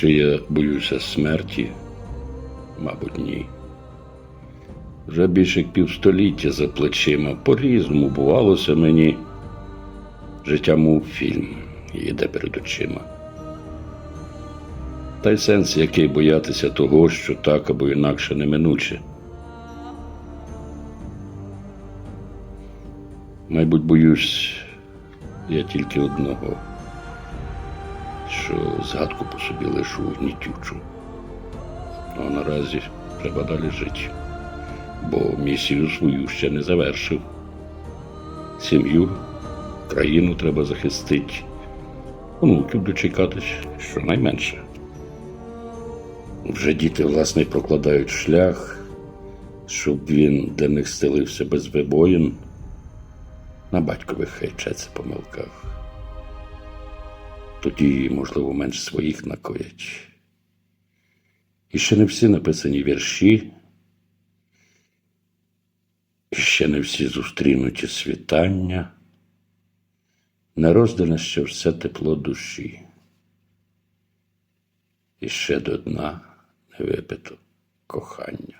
Чи я боюся смерті? Мабуть, ні. Вже більше як півстоліття за плечима. По-різному бувалося мені. Життя мов фільм їде перед очима. Та й сенс, який боятися того, що так або інакше неминуче. Мабуть, боюсь я тільки одного, що згадку по собі лишу гнітючу. А наразі треба далі жити, бо місію свою ще не завершив. Сім'ю, країну треба захистити, онуків дочекатись щонайменше. Вже діти, власне, прокладають шлях, щоб він для них стелився без вибоїн. На батькових хай вчаться помилках. Тоді, можливо, менш своїх накоять. І ще не всі написані вірші, і ще не всі зустрінуті світання, не роздане ще все тепло душі. І ще до дна не випито кохання.